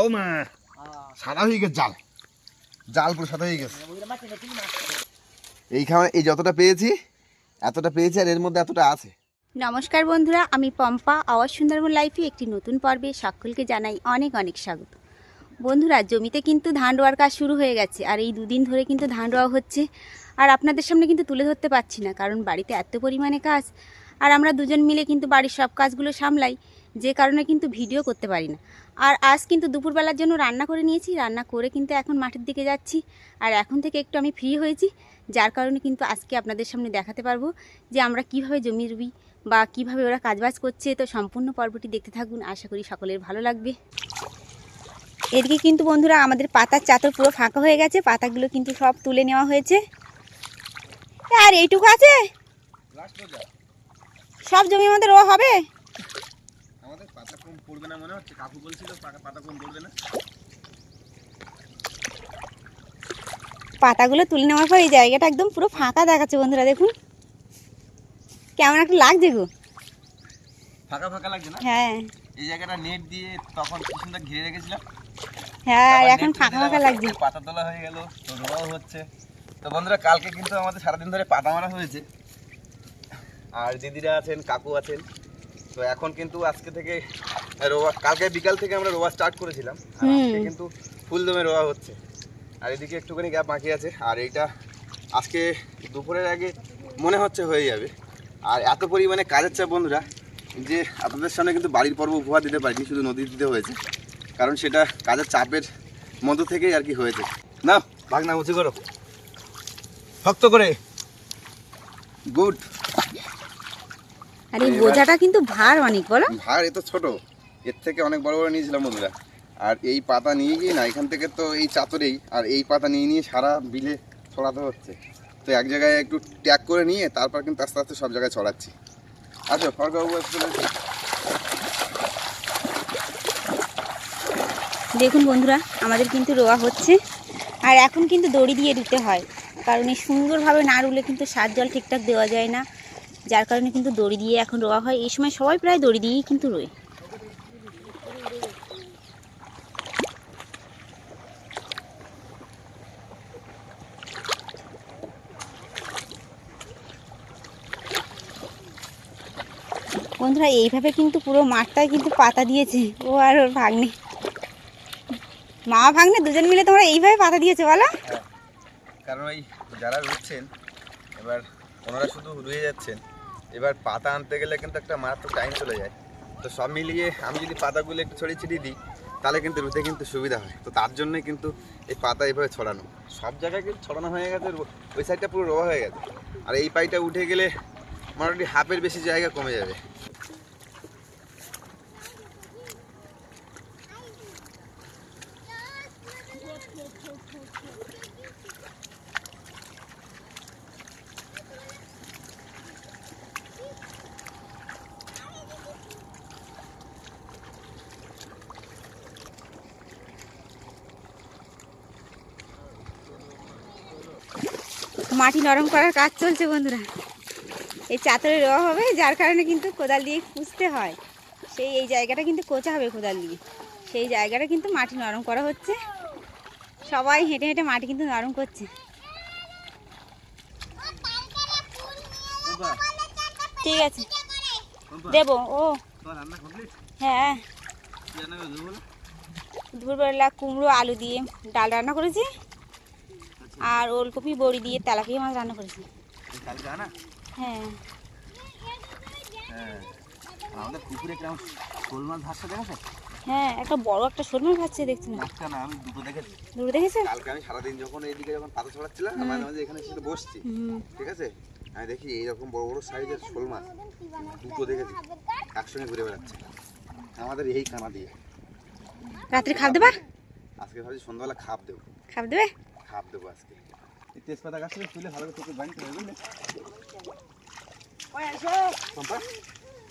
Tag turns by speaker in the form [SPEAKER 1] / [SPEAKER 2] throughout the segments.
[SPEAKER 1] ও মা। সাদা হয়ে গেছে জাল। জাল পুরো সাদা হয়ে গেছে। এইখানে এই যতটা পেয়েছি, এতটা পেয়েছি আর এর মধ্যে এতটা আছে।
[SPEAKER 2] নমস্কার বন্ধুরা, আমি পম্পা, আওয়াজ সুন্দরবন লাইফে একটি নতুন পর্বে সকলকে জানাই অনেক অনেক স্বাগত। বন্ধুরা, জমিতে কিন্তু ধান রোয়ার কাজ শুরু হয়ে গেছে, আর এই দুদিন ধরে কিন্তু ধান রোয়া হচ্ছে। আর আপনাদের সামনে কিন্তু তুলে ধরতে পারছি না, কারণ বাড়িতে এত পরিমাণে কাজ, আর আমরা দুজন মিলে কিন্তু বাড়ির সব কাজগুলো সামলাই। যে কারণে কিন্তু ভিডিও করতে পারি না। আর আজ কিন্তু দুপুরবেলার জন্য রান্না করে নিয়েছি রান্না করে কিন্তু এখন মাঠের দিকে যাচ্ছি। আর এখন থেকে একটু আমি ফ্রি হয়েছি যার কারণে কিন্তু আজকে আপনাদের সামনে দেখাতে পারব যে আমরা কীভাবে জমি রুবি বা কীভাবে ওরা কাজবাজ করছে। তো সম্পূর্ণ পর্বটি দেখতে থাকুন আশা করি সকলের ভালো লাগবে। এদিকে কিন্তু বন্ধুরা আমাদের পাতার চাতর পুরো ফাঁকা হয়ে গেছে পাতাগুলো কিন্তু সব তুলে নেওয়া হয়েছে। আর এইটুকু আছে? সব জমি আমাদের রোয়া হবে?
[SPEAKER 1] পড়বে না মনে হচ্ছে। কাকু বলছিল পাতা কম পড়বে না।
[SPEAKER 2] পাতাগুলো তুলে নেওয়ার পর এই জায়গাটা একদম পুরো ফাঁকা দেখাচ্ছে বন্ধুরা দেখুন। কেমন একটা লাগছে গো।
[SPEAKER 1] ফাঁকা ফাঁকা লাগছে না?
[SPEAKER 2] হ্যাঁ।
[SPEAKER 1] এই জায়গাটা নেট দিয়ে তখন কি সুন্দর ঘিরে রেখেছিলাম।
[SPEAKER 2] হ্যাঁ এখন ফাঁকা ফাঁকা লাগছে।
[SPEAKER 1] পাতা তোলা হয়ে গেল তো রোয়াও হচ্ছে। তো বন্ধুরা কালকে কিন্তু আমাদের সারাদিন ধরে পাতা মারা হয়েছে। আর দিদিরা আছেন কাকু আছেন। তো এখন কিন্তু আজকে থেকে রোয়া কালকে বিকাল থেকে আমরা রোয়া স্টার্ট করেছিলাম। কিন্তু ফুল দমে রোয়া হচ্ছে। আর এদিকে একটুখানি গ্যাপ বাকি আছে। আর এইটা আজকে দুপুরের আগে মনে হচ্ছে হয়ে যাবে। আর এত পরিমাণে কাজের চাপ বন্ধুরা যে আপনাদের সামনে কিন্তু বাড়ির পর্ব উপহার দিতে পারিনি শুধু নদী দিতে হয়েছে। কারণ সেটা কাজের চাপের মধ্য থেকেই আর কি হয়েছে। না ভাগনা উঁচু করো। শক্ত করে। গুড
[SPEAKER 2] আর বোঝাটা কিন্তু ভার অনেক বলো।
[SPEAKER 1] ভার এ তো ছোট। এর থেকে অনেক বড় বড় নিয়েছিলাম বন্ধুরা। আর এই পাতা নিয়ে গিয়ে না, এখান থেকে তো এই চাতরেই, আর এই পাতা নিয়ে নিয়ে সারা বিলে ছড়াতে হচ্ছে। তো এক জায়গায় একটু ট্যাগ করে নিয়ে তারপর কিন্তু আস্তে আস্তে সব জায়গায় ছড়াচ্ছি। আচ্ছা একটু
[SPEAKER 2] দেখুন বন্ধুরা, আমাদের কিন্তু রোয়া হচ্ছে। আর এখন কিন্তু দড়ি দিয়ে দিতে হয়, কারণ এই সুন্দরভাবে না রুলে কিন্তু সার জল ঠিকঠাক দেওয়া যায় না। যার কারণে কিন্তু দড়ি দিয়ে এখন রোয়া হয়। এই সময় সবাই প্রায় দড়ি দিয়েই কিন্তু রোয়। বন্ধুরা, এইভাবে কিন্তু পুরো মাঠটায় কিন্তু পাতা দিয়েছে। ও আর ওর ভাগ্নে। মা ভাগ্নে দুজন মিলে তোমরা এইভাবে পাতা দিয়েছে, বলো।
[SPEAKER 1] কারণ ওই যারা রুচ্ছেন, এবার ওনারা শুধু রুয়ে যাচ্ছেন। এবার পাতা আনতে গেলে কিন্তু একটা মারাত্মক টাইম চলে যায়। তো সব মিলিয়ে আমি যদি পাতাগুলো একটু ছড়িয়ে ছিটিয়ে দিই, তাহলে কিন্তু রুতে কিন্তু সুবিধা হয়। তো তার জন্যই কিন্তু এই পাতা এইভাবে ছড়ানো। সব জায়গায় কিন্তু ছড়ানো হয়ে গেছে ওই সাইডটা পুরো রোয়া হয়ে গেছে। আর এই পাইটা উঠে গেলে মোটামুটি হাফের বেশি জায়গা কমে যাবে।
[SPEAKER 2] মাটি নরম করার কাজ চলছে বন্ধুরা। এই চাতরে রোয়া হবে, যার কারণে কিন্তু কোদাল দিয়ে খুঁজতে হয়। সেই, এই জায়গাটা কিন্তু কোচা হবে কোদাল দিয়ে। সেই জায়গাটা কিন্তু মাটি নরম করা হচ্ছে। সবাই হেঁটে হেঁটে মাটি কিন্তু নরম করছে। ঠিক আছে। দেবো, ও। হ্যাঁ। দুপুরবেলা কুমড়ো, আলু দিয়ে ডাল রান্না করেছি। আর ওলকপি, বড়ি দিয়ে তেলাপিয়া মাছ রান্না করেছি। হ্যাঁ।
[SPEAKER 1] আমাদের পুকুরে কেমন শোল মাছ
[SPEAKER 2] হ্যাঁ একটা বড় একটা শোল মাছ ভাজছে দেখছি না।
[SPEAKER 1] একটা না আমি দুটো দেখেছি।
[SPEAKER 2] দূরে দেখেছ?
[SPEAKER 1] কালকে আমি সারাদিন যখন এইদিকে যখন পাতা ছড়াচ্ছিলাম মাঝে মাঝে এখানে এসে বসছি। ঠিক আছে? আমি দেখি এইরকম বড় বড় সাইজের শোল মাছ। দুটো দেখেছি। একসঙ্গে ঘুরে বেড়াচ্ছে। আমাদের এই কানা দিয়ে।
[SPEAKER 2] রাত্রে খাপ দেবা?
[SPEAKER 1] আজকে ভাবছি সন্ধ্যাবেলা খাপ দেবো।
[SPEAKER 2] খাপ দেবে?
[SPEAKER 1] খাপ দেবো আজকে। এই তেজপাতা গাছ থেকে তুলে ভালো করে তোকে হবে বুঝলে পম্পা,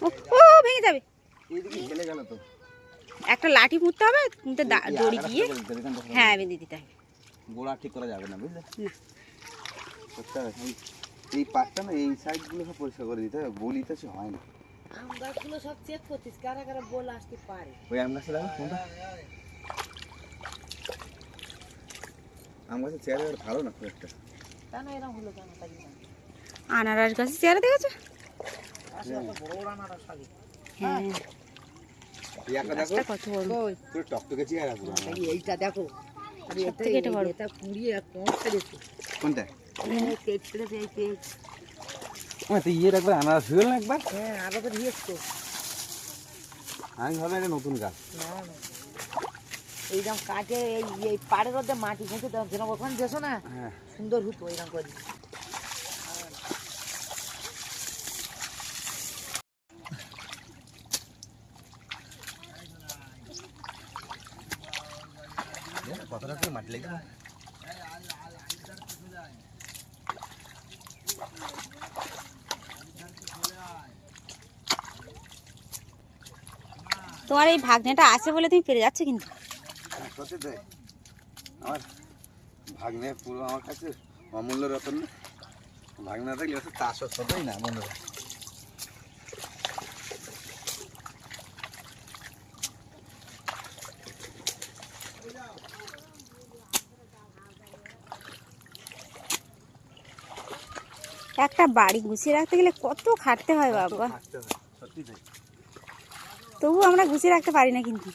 [SPEAKER 2] ও ও ভেঙে যাবে।
[SPEAKER 1] এইদিকে হেলে গেল তো।
[SPEAKER 2] একটা লাঠি পুঁততে হবে কিন্তু দড়ি দিয়ে। হ্যাঁ বেঁধে দিতে হবে।
[SPEAKER 1] গোড়া ঠিক করা যাবে না বুঝলে?
[SPEAKER 2] না।
[SPEAKER 1] করতে হবে এই- পাটটা না এই সাইডগুলো সব পরিষ্কার করে দিতে হবে বলিতে সে হয় না।
[SPEAKER 3] আম গাছগুলো সব চেক করছিস কারা কারা বল আসতে পারে?
[SPEAKER 1] ওই আম গাছটা দেখো কোনটা? আম গাছের চেয়ারে ভালো না খুব একটা?
[SPEAKER 3] কেন এরকম হলো কেন তাই
[SPEAKER 2] আনারস গাছের চেয়ারা দেখেছ?
[SPEAKER 3] বড় বড় আনারস
[SPEAKER 2] হ্যাঁ।
[SPEAKER 3] এইটা দেখো।
[SPEAKER 1] কোনটা? ইয়ের একবার আনারস হয়ে না একবার।
[SPEAKER 3] হ্যাঁ আরও তো দিয়েছ
[SPEAKER 1] আমি এটা নতুন গাছ।
[SPEAKER 3] এইরকম কাটে এই পাড়ের মধ্যে মাটি যেরকম ওখানে যেছো না
[SPEAKER 1] হ্যাঁ।
[SPEAKER 3] সুন্দর হতো এরকম করে
[SPEAKER 1] কতটা করে মাটি লেগে
[SPEAKER 2] তোমার এই ভাগ্নেটা আছে বলে তুমি পেরে যাচ্ছ কিন্তু।
[SPEAKER 1] আমার ভাগ্নে পুরো আমার কাছে অমূল্য রতন ভাগ্নে থাকলে তার সত্যই না মনে
[SPEAKER 2] একটা বাড়ি গুছিয়ে রাখতে গেলে কত খাটতে হয় বাবা।
[SPEAKER 1] সত্যি তাই?
[SPEAKER 2] তবু আমরা গুছিয়ে রাখতে পারি না কিন্তু।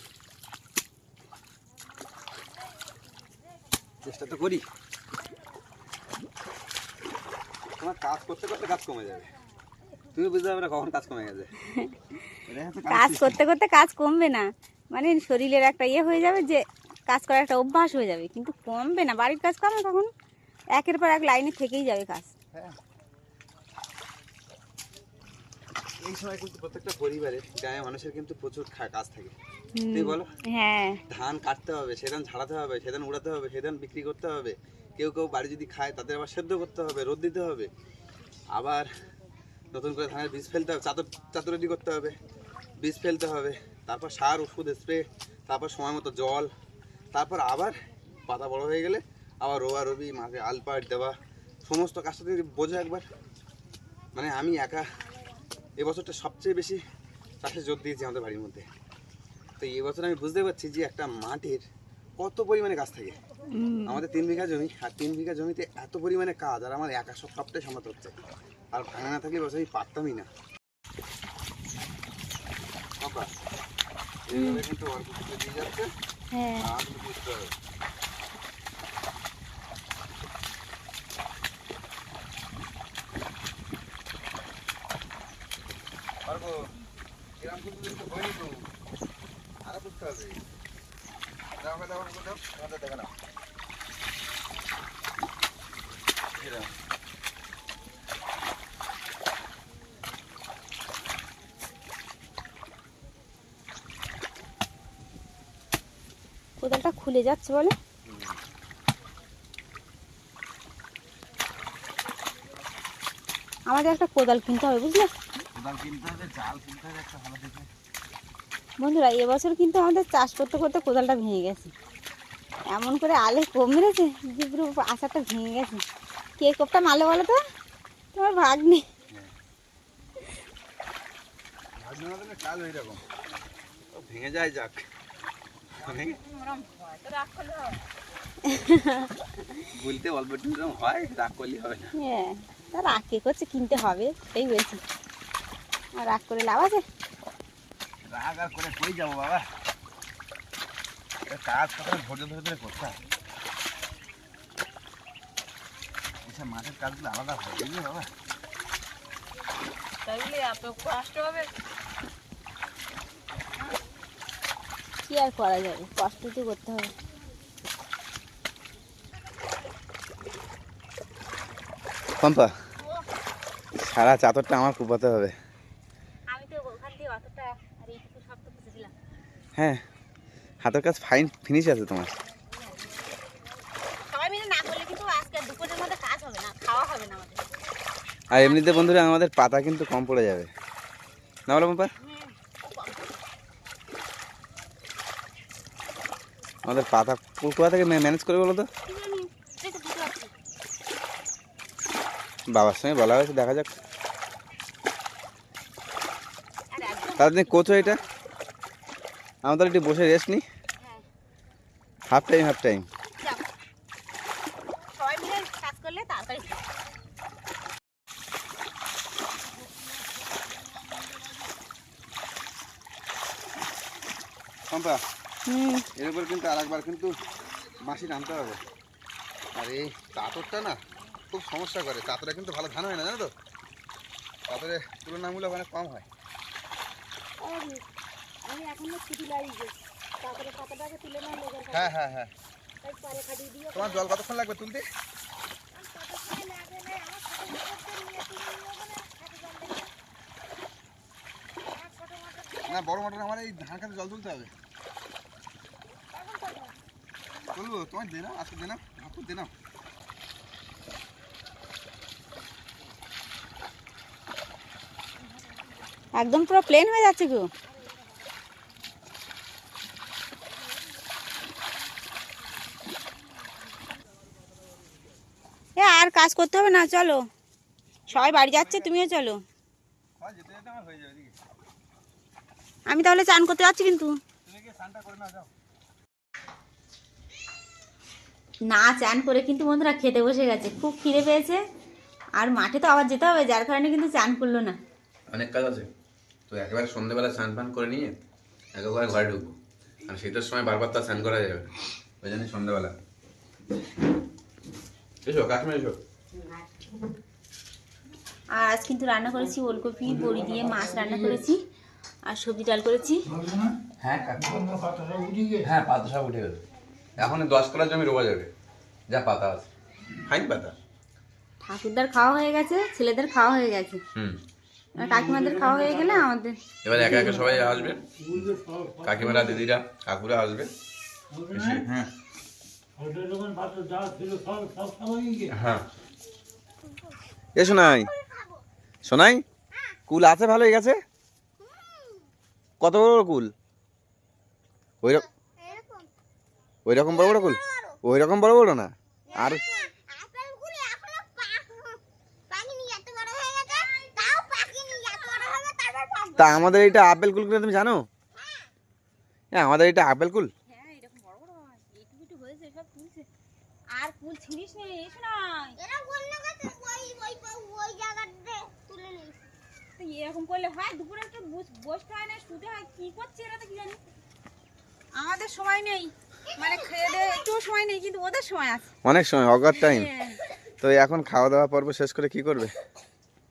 [SPEAKER 1] চেষ্টা তো করি। তোমার কাজ করতে করতে কাজ কমে যাবে। তুমি বুঝতে পারবে না কখন কাজ কমে গেছে।
[SPEAKER 2] কাজ করতে করতে কাজ কমবে না। মানে শরীরের একটা ইয়ে হয়ে যাবে যে কাজ করার একটা অভ্যাস হয়ে যাবে। কিন্তু কমবে না। বাড়ির কাজ কমে কখন একের পর এক লাইনে থেকেই যাবে কাজ।
[SPEAKER 1] হ্যাঁ। এই সময় কিন্তু প্রত্যেকটা পরিবারে গ্রামের মানুষের কিন্তু প্রচুর কাজ থাকে। তুই বলো?
[SPEAKER 2] হ্যাঁ।
[SPEAKER 1] ধান কাটতে হবে সেধান ঝাড়াতে হবে সেধান উড়াতে হবে সেধান বিক্রি করতে হবে। কেউ কেউ বাড়ি যদি খায় তাদের আবার সেদ্ধ করতে হবে রোদ দিতে হবে। আবার নতুন করে ধানের বীজ ফেলতে হবে চাতর চাতর রেডি করতে হবে বীজ ফেলতে হবে। তারপর সার ওষুধ স্প্রে তারপর সময় মতো জল তারপর আবার পাতা বড় হয়ে গেলে আবার রোয়া রবি মাঝে আলপাট দেওয়া সমস্ত কাজটা যদি বোঝো একবার। মানে আমি একা এবছরটা সবচেয়ে বেশি চাষে জোর দিয়েছি আমাদের বাড়ির মধ্যে। তো এই বছর আমি বুঝতে পারছি যে একটা মাটির কত পরিমাণে কাজ থাকে। আমাদের তিন বিঘা জমি আর তিন বিঘা জমিতে এত পরিমাণে কাজ আর আমার একা সব সবটাই সামলাতে হচ্ছে। আর ভাঙা না থাকলে বছর আমি পারতামই না। কিন্তু অল্প দিয়ে যাচ্ছে।
[SPEAKER 2] হ্যাঁ।
[SPEAKER 1] আর বুঝতে হবে। পারব? এরকম কিন্তু দেখতে হয়নি তো। আরও বুঝতে হবে। দাও দাও দাও দাও আমাদের দেখে নাও।
[SPEAKER 2] কোদালটা খুলে যাচ্ছে বলে? আমাদের একটা কোদাল কিনতে হবে বুঝলে? বন্ধুরা এবছর কিন্তু আমাদের চাষ করতে করতে কোদালটা ভেঙে গেছে। এমন করে আলে কম মেরেছে যে পুরো আচারটা ভেঙে গেছে। কে কোপটা মারলো বলো তো? তোমার ভাগ নেই
[SPEAKER 1] ভাগ্য না দিলে কাল ওই রকম। ও ভেঙে যায় যাক। বলতে অল্প হয় রাগ করলে হবে না।
[SPEAKER 2] হ্যাঁ তা রাগ কে করছে কিনতে হবে সেই বলছি রাগ করে লাভ আছে?
[SPEAKER 1] রাগ আর করে কই যাব বাবা? এ কাজ কত ধৈর্য ধরে ধরে করতে হয় মাঠের কাজগুলো আলাদা হয় বুঝলি বাবা?
[SPEAKER 3] তাইলে এত কষ্ট হবে?
[SPEAKER 2] কি আর করা যাবে? কষ্ট তো করতে হবে।
[SPEAKER 1] পম্পা সারা চাদরটা আমার কুপাতে হবে
[SPEAKER 2] আমি তো ওখান দিয়ে অতটা আর এইটুকু সব তো খুঁজেছিলাম
[SPEAKER 1] হ্যাঁ হাতের কাজ ফাইন ফিনিশ আছে তোমার। আর এমনিতে বন্ধুরা আমাদের পাতা কিন্তু কম পড়ে যাবে। না বলো পম্পা আমাদের পাতা কোথা থেকে ম্যানেজ করে বলো তো? বাবার সঙ্গে বলা হয়েছে দেখা যাক। তাদের কোচো এটা? আমাদের একটু বসে রেস্ট নি।
[SPEAKER 2] হ্যাঁ
[SPEAKER 1] half time half time Pompa এর উপর কিন্তু আরেকবার কিন্তু মাসি নামতে হবে। আর এই চাতরটা না খুব সমস্যা করে। চাতরে কিন্তু ভালো ধান হয় না জানো তো? চাতরে তুলনামূলক অনেক কম হয়।
[SPEAKER 3] আমি এখনও ছুটি লাগিয়ে তারপরে পাতাটাকে তুলে লোকের
[SPEAKER 1] হ্যাঁ হ্যাঁ হ্যাঁ।
[SPEAKER 3] কাছে খাটিয়ে দিয়ে
[SPEAKER 1] তোমার জল কতক্ষণ লাগবে তুলতে? না বড় মোটর আমার এই ধান খাতে জল তুলতে হবে। তুলবো তোমার দে না আজকে দে না আপু দে না
[SPEAKER 2] একদম পুরো প্লেন হয়ে যাচ্ছে গো এ আর কাজ করতে হবে না চলো। সবাই বাড়ি যাচ্ছে তুমিও চলো।
[SPEAKER 1] যেতে যেতে আমার যাবে এদিকে
[SPEAKER 2] আমি তাহলে চান করতে যাচ্ছি কিন্তু।
[SPEAKER 1] তুমি কি স্নানটা করে না
[SPEAKER 2] চান করে কিন্তু বন্ধুরা খেতে বসে গেছে। খুব খিদে পেয়েছে। আর মাঠে তো আবার যেতে হবে যার কারণে কিন্তু চান করল না।
[SPEAKER 4] অনেক কাজ আছে। তো একেবারে সন্ধ্যেবেলা স্নান ফান করে নিয়ে একেবারে ঘরে ঢুকবো। আর শীতের সময় বারবার তো স্নান করা যাবে ওই জন্য সন্ধ্যেবেলা এসো কাশ্মীর এসো।
[SPEAKER 2] আর আজ কিন্তু রান্না করেছি ওলকপি বড়ি দিয়ে মাছ রান্না করেছি আর সবজি ডাল করেছি।
[SPEAKER 4] হ্যাঁ হ্যাঁ পাতা সব উঠে গেছে। এখন দশ কলার জমি রোবা যাবে। যা পাতা আছে। ফাইন পাতা।
[SPEAKER 2] ঠাকুরদার খাওয়া হয়ে গেছে ছেলেদের খাওয়া হয়ে গেছে।
[SPEAKER 4] হুম।
[SPEAKER 2] কাকিমাদের খাওয়া হয়ে গেলে আমাদের।
[SPEAKER 4] এবার একা একা সবাই আসবে। কাকিমারা দিদিরা কাকুরা আসবে। হ্যাঁ। হ্যাঁ।
[SPEAKER 1] এ শোনাই শোনাই কুল আছে ভালো হয়ে গেছে? কত বড় বড় কুল? ওই রকম ওই রকম বড় বড় কুল? ওই রকম বড় বড় না? আর
[SPEAKER 5] হয়ে।
[SPEAKER 1] তা আমাদের এটা আপেল কুল কিনা তুমি জানো? হ্যাঁ আমাদের এটা আপেল কুল।
[SPEAKER 2] আর ফুল ছিঁড়িস নে এসো না
[SPEAKER 5] এরা অন্য গাছে ওই- ওই- ওই জায়গাতে তুলে নিস।
[SPEAKER 2] তো এরকম করলে হয়? দুপুরে একটু বস- বসতে হয় না শুতে হয় কি করছে এরা তো কি জানি? আমাদের সময় নেই। মানে খেয়ে দিয়ে একটু সময় নেই কিন্তু ওদের সময় আছে।
[SPEAKER 1] অনেক সময় অগার টাইম
[SPEAKER 2] হ্যাঁ।
[SPEAKER 1] তো এখন খাওয়া দাওয়া পর্ব শেষ করে কি করবে?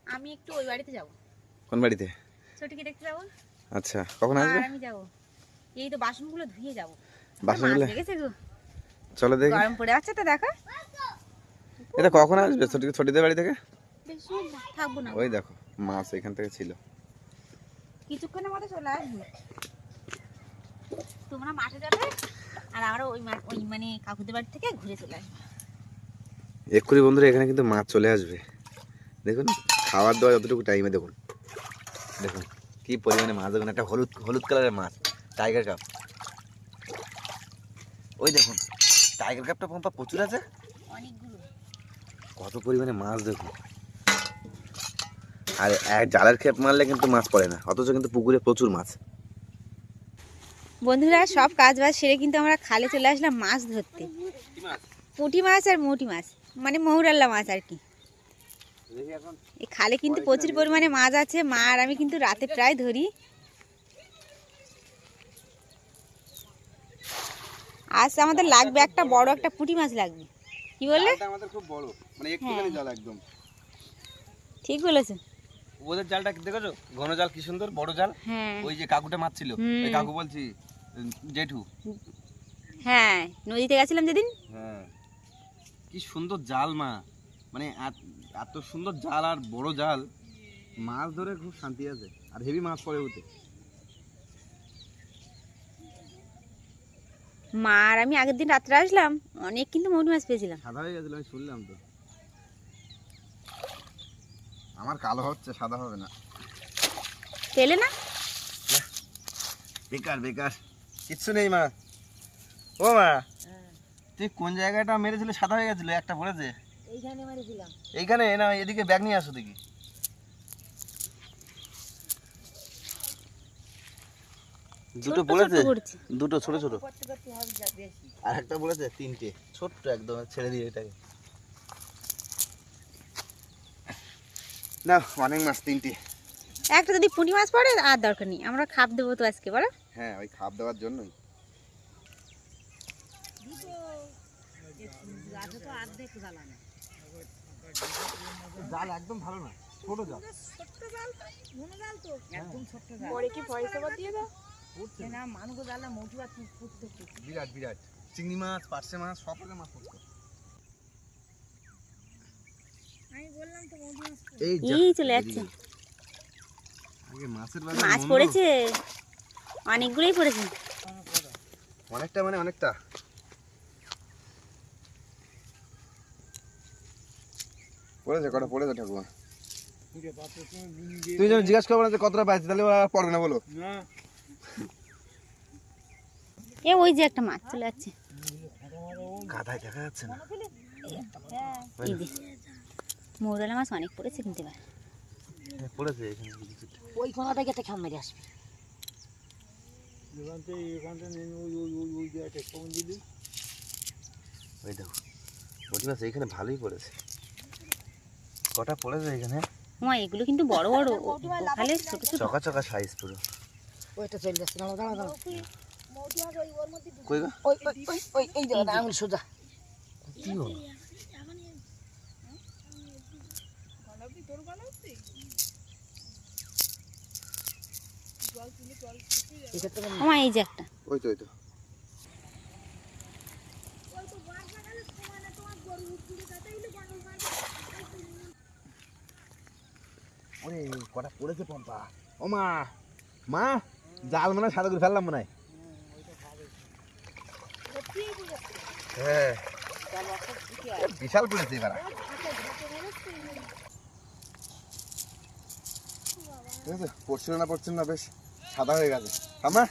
[SPEAKER 2] আমি একটু ওই বাড়িতে যাব।
[SPEAKER 1] কোন বাড়িতে?
[SPEAKER 2] ছোটকে দেখতে যাব।
[SPEAKER 1] আচ্ছা কখন আসবে?
[SPEAKER 2] আমি যাব। এই তো বাসনগুলো ধুয়ে যাব।
[SPEAKER 1] বাসনগুলো
[SPEAKER 2] দেখেছে গো।
[SPEAKER 1] চলো দেখি।
[SPEAKER 2] গরম পড়ে আছে তো দেখো।
[SPEAKER 1] এটা কখন আসবে? ছোটি ছোটিদের বাড়ি থেকে?
[SPEAKER 2] থাকব না।
[SPEAKER 1] ওই দেখো মাছ এখান থেকে ছিল।
[SPEAKER 2] কিছুক্ষণের মধ্যে চলে আসবে। তোমরা মাঠে যাবে আর আমরা ওই ওই মানে কাকুদের বাড়ি থেকে ঘুরে চলে আসব।
[SPEAKER 1] এক্ষুনি বন্ধুরা এখানে কিন্তু মাছ চলে আসবে। দেখুন খাওয়ার দাওয়া যতটুকু টাইমে দেখুন। দেখুন কি পরিমাণে মাছ। দেখুন একটা হলুদ হলুদ কালারের মাছ টাইগার কাপ ওই দেখুন টাইগার কাপটা পম্পা প্রচুর আছে? কত পরিমাণে মাছ দেখুন। আর এক জালের খেপ মারলে কিন্তু মাছ পড়ে না অথচ কিন্তু পুকুরে প্রচুর মাছ।
[SPEAKER 2] বন্ধুরা সব কাজ বাজ সেরে কিন্তু আমরা খালে চলে আসলাম মাছ ধরতে। পুঁটি মাছ? আর মুটি মাছ মানে মৌরাল্লা মাছ আর কি। এই খালে কিন্তু প্রচুর পরিমাণে মাছ আছে মা আর আমি কিন্তু রাতে প্রায় ধরি। আজ আমাদের লাগবে একটা বড় একটা পুঁটি মাছ লাগবে। কি বললে?
[SPEAKER 1] আমাদের খুব বড় মানে একটুখানি জাল একদম।
[SPEAKER 2] ঠিক বলেছ।
[SPEAKER 1] ওদের জালটা দেখেছ? ঘন জাল কি সুন্দর বড় জাল?
[SPEAKER 2] হ্যাঁ।
[SPEAKER 1] ওই যে কাকুটা মাছ ছিল ওই কাকু বলছি জেঠু।
[SPEAKER 2] হ্যাঁ নদীতে গেছিলাম যেদিন।
[SPEAKER 1] হ্যাঁ। কি সুন্দর জাল মা মানে এত- এত সুন্দর জাল আর বড় জাল। মাছ ধরে খুব শান্তি আছে আর হেভি মাছ পড়ে ওতে।
[SPEAKER 2] মা আর আমি আগের দিন রাত্রে আসলাম অনেক কিন্তু মৌটি মাছ পেয়েছিলাম।
[SPEAKER 1] সাদা হয়ে গেছিল আমি শুনলাম তো। আমার কালো হচ্ছে সাদা হবে না।
[SPEAKER 2] পেলে না
[SPEAKER 1] বেকার বেকার। কিচ্ছু নেই মা। ও মা তুই কোন জায়গাটা মেরেছিলে? সাদা হয়ে গেছিল একটা পড়েছে।
[SPEAKER 3] এইখানে মেরেছিলাম।
[SPEAKER 1] এইখানে? না এদিকে ব্যাগ নিয়ে আসো দেখি। দুটো পড়েছে। দুটো ছোট ছোট। আর একটা পড়েছে তিনটে। ছোট্ট একদম ছেড়ে দিয়ে এটাকে। না অনেক মাছ তিনটি।
[SPEAKER 2] একটা যদি পুঁটি মাছ পড়ে আর দরকার নেই। আমরা খাপ দেবো তো আজকে বলো।
[SPEAKER 1] হ্যাঁ ওই খাপ দেওয়ার জন্যই।
[SPEAKER 3] তো না
[SPEAKER 1] জাল একদম ভালো না ছোট জাল
[SPEAKER 3] একদম ছোট্ট জাল
[SPEAKER 6] পরে কি পয়সা দিয়ে দাও?
[SPEAKER 3] না মানুষ
[SPEAKER 1] বিরাট বিরাট। চিংড়ি মাছ পার্শে মাছ সব মাছ পড়তো এই যা,
[SPEAKER 2] চলে যাচ্ছে।
[SPEAKER 1] আগে মাছের বাজার
[SPEAKER 2] মাছ। পড়েছে? অনেকগুলোই পড়েছে।
[SPEAKER 1] অনেকটা মানে অনেকটা। পড়েছে কটা? পড়েছে ঠাকুমা। তুই যখন জিজ্ঞাসা করব না যে কতটা পাইছি তাহলে পড়বে না বলো।
[SPEAKER 2] এ ওই যে একটা মাছ চলে যাচ্ছে।
[SPEAKER 1] কাদায় দেখা যাচ্ছে না।
[SPEAKER 2] মৌরলা মাছ অনেক পড়েছে কিন্তু এবার।
[SPEAKER 1] হ্যাঁ, পড়েছে
[SPEAKER 3] ওই কোনা থেকে একটা খাম মেরে আসবে।
[SPEAKER 1] ওই দেখো বটি মাছ এইখানে ভালোই পড়েছে। কটা পড়েছে এখানে?
[SPEAKER 2] মা এগুলো কিন্তু বড় বড় ওখানে ছোট ছোট।
[SPEAKER 1] চকা চকা সাইজ পুরো।
[SPEAKER 3] ওইটা চলে যাচ্ছে দাঁড়া দাঁড়া দাঁড়া
[SPEAKER 1] কই গো?
[SPEAKER 3] ওই ওই ওই ওই এই দেখো আঙুল সোজা।
[SPEAKER 1] কি হলো?
[SPEAKER 3] এটা তো
[SPEAKER 2] এই যে একটা।
[SPEAKER 1] ওই তো ওই তো। ওরে কটা পড়েছে পম্পা। ও মা মা জাল মনে হয় সাদা করে ফেললাম মনে হয়। হ্যাঁ। বিশাল পড়েছে এবার। ঠিক আছে পড়ছিল না পড়ছিল না বেশ সাদা হয়ে গেছে। আমা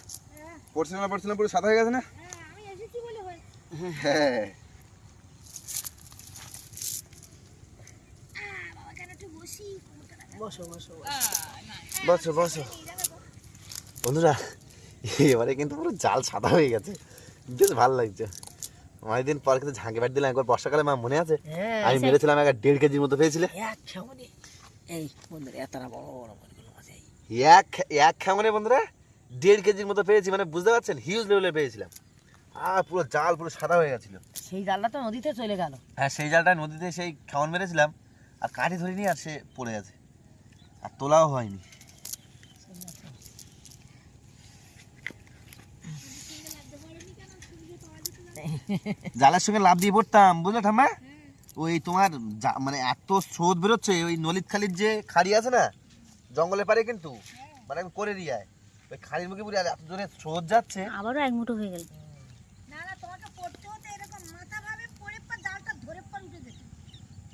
[SPEAKER 1] পড়ছিল না পড়ছিল না পুরো সাদা হয়ে গেছে না? হ্যাঁ।
[SPEAKER 3] বসো বসো।
[SPEAKER 1] বন্ধুরা এবারে কিন্তু পুরো জাল সাদা হয়ে গেছে। বেশ ভালো লাগছে। অনেকদিন পর কিন্তু ঝাঁকে বাড়ি দিলাম একবার বর্ষাকালে মা মনে আছে?
[SPEAKER 3] হ্যাঁ
[SPEAKER 1] আমি মেরেছিলাম এক দেড় কেজির মতো পেয়েছিলে।
[SPEAKER 3] এক
[SPEAKER 1] এক খামনে বন্ধুরা দেড় কেজির মতো পেয়েছি মানে বুঝতে পারছেন? হিউজ লেভেলে পেয়েছিলাম। আর পুরো জাল পুরো সাদা হয়ে গেছিল।
[SPEAKER 3] সেই জালটা তো নদীতে চলে গেল।
[SPEAKER 1] হ্যাঁ সেই জালটা নদীতে সেই খাওয়ান মেরেছিলাম আর কাঠি ধরিনি আর সে পড়ে গেছে আর তোলাও হয়নি। জালের সঙ্গে লাভ দিয়ে পড়তাম বুঝলে ঠাম্মা? ওই তোমার মানে এত স্রোত বেরোচ্ছে ওই নলিত খালির যে খাড়ি আছে না জঙ্গলের পারে কিন্তু মানে আমি করে দিয়ায় ওই খাড়ির মুখে পুরো এত জোরে স্রোত যাচ্ছে।
[SPEAKER 2] আবারও এক মুঠো হয়ে গেল।
[SPEAKER 5] না না তোমাকে পড়তে হতে এরকম মাথা ভাবে পড়ে জালটা ধরে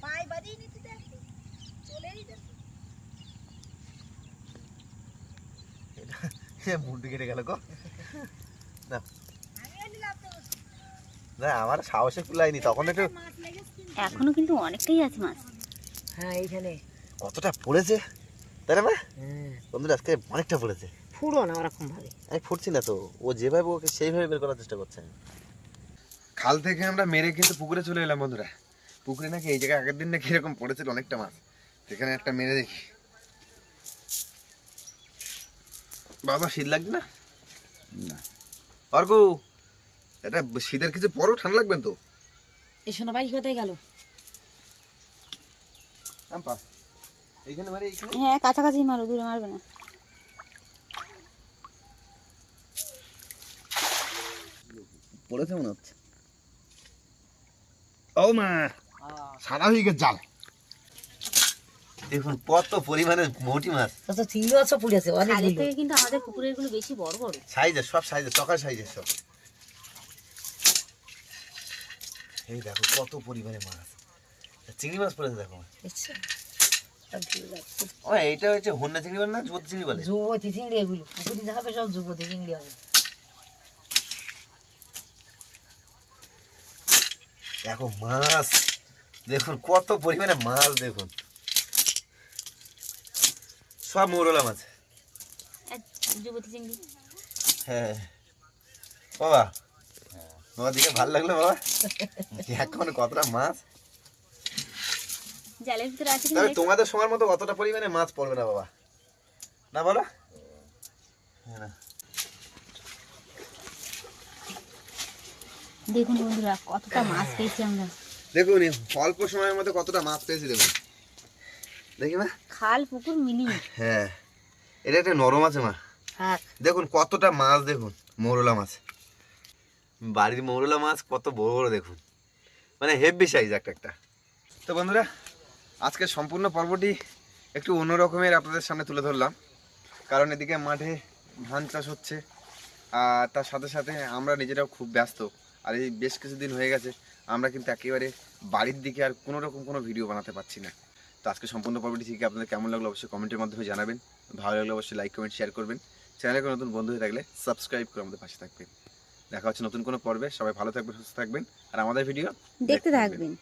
[SPEAKER 5] পায়ে বাড়িয়ে নিতে দেখি যেত।
[SPEAKER 1] মুন্ডু কেটে গেল গো। না।
[SPEAKER 5] আমি নিলাম তো।
[SPEAKER 1] না আমার সাহসে কুলাইনি তখন একটু
[SPEAKER 2] এখনও কিন্তু অনেকটাই আছে মাছ।
[SPEAKER 3] হ্যাঁ এইখানে।
[SPEAKER 1] কতটা পড়েছে? তাই না?
[SPEAKER 3] হ্যাঁ।
[SPEAKER 1] বন্ধুরা আজকে অনেকটা পড়েছে।
[SPEAKER 3] ফুড়ো না ওরকম ভাবে
[SPEAKER 1] আমি ফুটছি না তো ও যেভাবে ওকে সেইভাবে বের করার চেষ্টা করছে। খাল থেকে আমরা মেরে কিন্তু পুকুরে চলে এলাম বন্ধুরা। পুকুরে নাকি এই জায়গায় আগের দিন নাকি এরকম পড়েছিল অনেকটা মাছ। সেখানে একটা মেরে দেখি। বাবা শীত লাগছে না? না। অর্ক এটা শীতের কিছু পরও ঠান্ডা লাগবেন তো?
[SPEAKER 3] এই শোনো ভাই কোথায় গেল?
[SPEAKER 1] আমপা এইখানে মারে এইখানে?
[SPEAKER 2] হ্যাঁ কাছাকাছি মারো দূরে মারবে না।
[SPEAKER 1] পড়েছে মনে হচ্ছে। ও মা সাদা হয়ে গেছে জাল। দেখুন কত পরিমাণে মোটি মাছ।
[SPEAKER 3] কত চিংড়ি মাছও পুড়েছে
[SPEAKER 2] থেকে কিন্তু আমাদের পুকুরেরগুলো বেশি বড় বড়।
[SPEAKER 1] সাইজের সব সাইজের চকার সাইজের সব। এই দেখো কত পরিমাণে মাছ চিংড়ি মাছ পড়েছে দেখো। ও এইটা হচ্ছে হন্যা চিংড়ি বলে না জোত চিংড়ি বলে?
[SPEAKER 3] যুবতী চিংড়ি এগুলো। পুকুরি যাবে সব যুবতী চিংড়ি হবে।
[SPEAKER 1] দেখো মাছ দেখুন কত পরিমাণে মাছ দেখুন। সব মৌরলা মাছ।
[SPEAKER 2] যুবতী চিংড়ি।
[SPEAKER 1] হ্যাঁ। বাবা বাবা দিকে ভালো লাগল বাবা? এখন কতটা মাছ?
[SPEAKER 2] জালের ভিতরে আছে
[SPEAKER 1] তবে তোমাদের সময় মতো অতটা পরিমাণে মাছ পড়বে না বাবা। না বলো? হ্যাঁ
[SPEAKER 2] দেখুন বন্ধুরা কতটা মাছ পেয়েছি আমরা।
[SPEAKER 1] দেখুন অল্প সময়ের মধ্যে কতটা মাছ পেয়েছি দেখুন। দেখি মা।
[SPEAKER 2] খাল পুকুর মিলিয়ে
[SPEAKER 1] হ্যাঁ। এটা একটা নরম আছে মা।
[SPEAKER 3] হ্যাঁ
[SPEAKER 1] দেখুন কতটা মাছ দেখুন। মৌরলা মাছ। বাড়ির মৌরলা মাছ কত বড় বড় দেখুন। মানে হেভি সাইজ একটা একটা। তো বন্ধুরা, আজকের সম্পূর্ণ পর্বটি একটু অন্য রকমের আপনাদের সামনে তুলে ধরলাম। কারণ এদিকে মাঠে ধান চাষ হচ্ছে, আর তার সাথে সাথে আমরা নিজেরাও খুব ব্যস্ত। আর এই বেশ কিছুদিন হয়ে গেছে, আমরা কিন্তু একেবারে বাড়ির দিকে আর কোনো রকম কোনো ভিডিও বানাতে পারছি না। তো আজকে সম্পূর্ণ পর্বটি থেকে আপনাদের কেমন লাগল অবশ্যই কমেন্টের মাধ্যমে জানাবেন। ভালো লাগলে অবশ্যই লাইক কমেন্ট শেয়ার করবেন। চ্যানেলে কোনো নতুন বন্ধু হয়ে থাকলে সাবস্ক্রাইব করে আমাদের পাশে থাকবেন। দেখা হচ্ছে নতুন কোনো পর্বে। সবাই ভালো থাকবেন সুস্থ থাকবেন। আর আমাদের ভিডিও
[SPEAKER 2] দেখতে থাকবেন।